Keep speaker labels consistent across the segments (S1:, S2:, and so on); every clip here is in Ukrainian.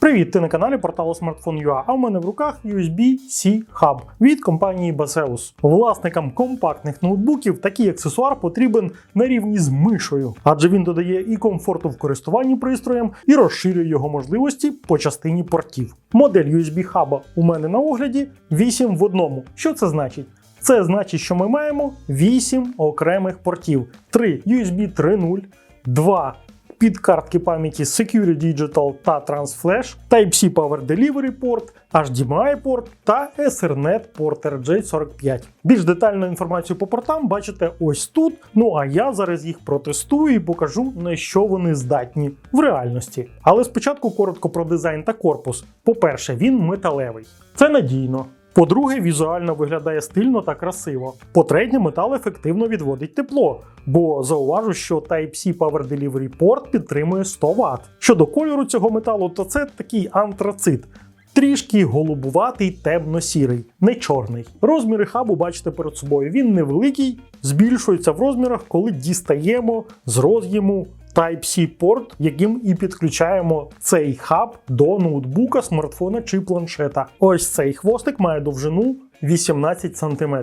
S1: Привіт, ти на каналі порталу Smartphone.ua, а в мене в руках USB-C Hub від компанії Baseus. Власникам компактних ноутбуків такий аксесуар потрібен на рівні з мишою, адже він додає і комфорту в користуванні пристроєм, і розширює його можливості по частині портів. Модель USB Hub у мене на огляді 8 в одному. Що це значить? Це значить, що ми маємо 8 окремих портів: 3 USB 3.0, 2 під картки пам'яті Secure Digital та TransFlash, Type-C Power Delivery порт, HDMI порт та Ethernet порт RJ45. Більш детальну інформацію по портам бачите ось тут. Ну а я зараз їх протестую і покажу, на що вони здатні в реальності. Але спочатку коротко про дизайн та корпус. По-перше, він металевий. Це надійно. По-друге, візуально виглядає стильно та красиво. По-третє, метал ефективно відводить тепло, бо зауважу, що Type-C Power Delivery порт підтримує 100 Вт. Щодо кольору цього металу, то це такий антрацит. Трішки голубуватий, темно-сірий, не чорний. Розміри хабу бачите перед собою. Він невеликий, збільшується в розмірах, коли дістаємо з роз'єму Type-C порт, яким і підключаємо цей хаб до ноутбука, смартфона чи планшета. Ось цей хвостик має довжину 18 см.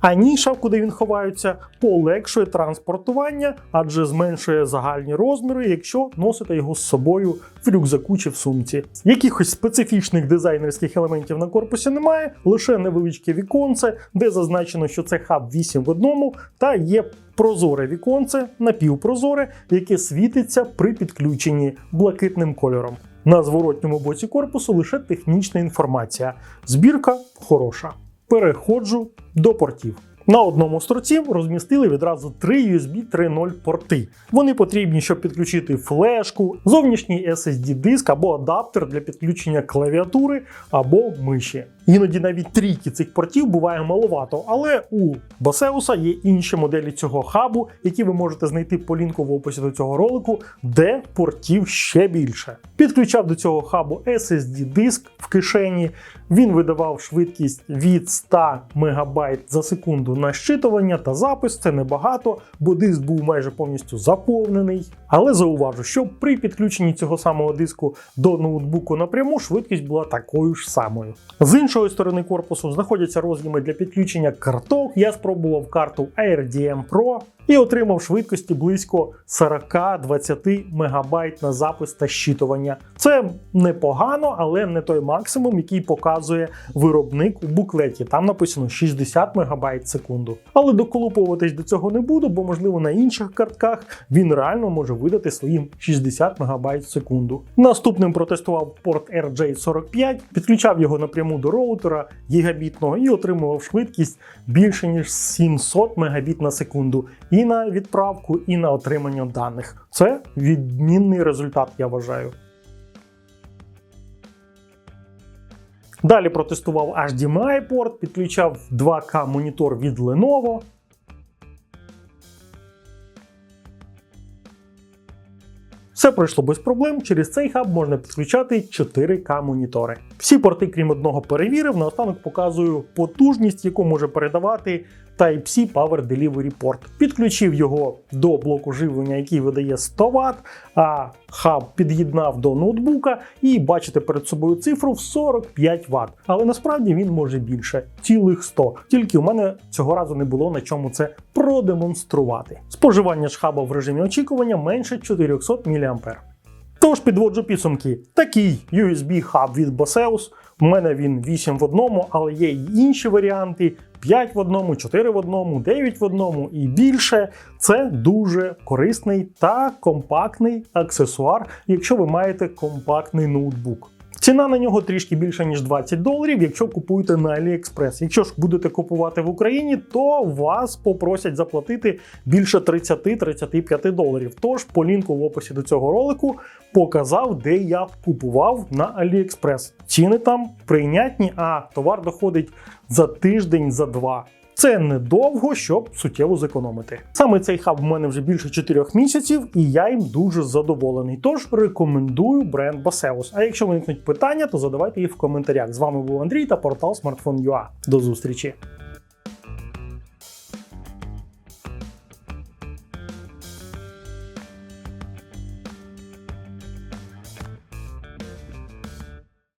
S1: А ніша, куди він ховається, полегшує транспортування, адже зменшує загальні розміри, якщо носите його з собою в рюкзаку чи в сумці. Якихось специфічних дизайнерських елементів на корпусі немає, лише невеличке віконце, де зазначено, що це хаб 8 в одному, та є прозоре віконце, напівпрозоре, яке світиться при підключенні блакитним кольором. На зворотньому боці корпусу лише технічна інформація. Збірка хороша. Переходжу до портів. На одному з торців розмістили відразу три USB 3.0 порти. Вони потрібні, щоб підключити флешку, зовнішній SSD диск або адаптер для підключення клавіатури або миші. Іноді навіть трійки цих портів буває маловато, але у Басеуса є інші моделі цього хабу, які ви можете знайти по лінку в описі до цього ролику, де портів ще більше. Підключав до цього хабу SSD диск в кишені. Він видавав швидкість від 100 МБ за секунду на щитування та запис. Це небагато, бо диск був майже повністю заповнений. Але зауважу, що при підключенні цього самого диску до ноутбуку напряму швидкість була такою ж самою. З іншої сторони корпусу знаходяться роз'єми для підключення карток. Я спробував карту AirDM Pro і отримав швидкості близько 40-20 МБ на запис та щитування. Це непогано, але не той максимум, який показує виробник у буклеті. Там написано 60 МБ секунду. Але доколупуватись до цього не буду, бо можливо на інших картках він реально може видати своїм 60 МБ в секунду. Наступним протестував порт RJ45, підключав його напряму до роутера гігабітного і отримував швидкість більше ніж 700 Мбіт на секунду і на відправку, і на отримання даних. Це відмінний результат, я вважаю. Далі протестував HDMI порт, підключав 2К монітор від Lenovo. Все пройшло без проблем. Через цей хаб можна підключати 4К монітори. Всі порти, крім одного, перевірив. Наостанок показую потужність, яку може передавати Type-C Power Delivery порт. Підключив його до блоку живлення, який видає 100 Вт, а хаб під'єднав до ноутбука і бачите перед собою цифру в 45 Вт. Але насправді він може більше, цілих 100. Тільки у мене цього разу не було на чому це продемонструвати. Споживання ж хаба в режимі очікування менше 400 мА. Тож підводжу підсумки. Такий USB хаб від Boseus. У мене він 8 в одному, але є й інші варіанти: 5 в одному, 4 в одному, 9 в одному і більше. Це дуже корисний та компактний аксесуар, якщо ви маєте компактний ноутбук. Ціна на нього трішки більше, ніж 20 доларів, якщо купуєте на AliExpress. Якщо ж будете купувати в Україні, то вас попросять заплатити більше 30-35 доларів. Тож по лінку в описі до цього ролику показав, де я купував на AliExpress. Ціни там прийнятні, а товар доходить за тиждень, за два. Це недовго, щоб суттєво зекономити. Саме цей хаб в мене вже більше 4 місяців, і я їм дуже задоволений. Тож рекомендую бренд Baseus. А якщо виникнуть питання, то задавайте їх в коментарях. З вами був Андрій та портал Smartphone.ua. До зустрічі!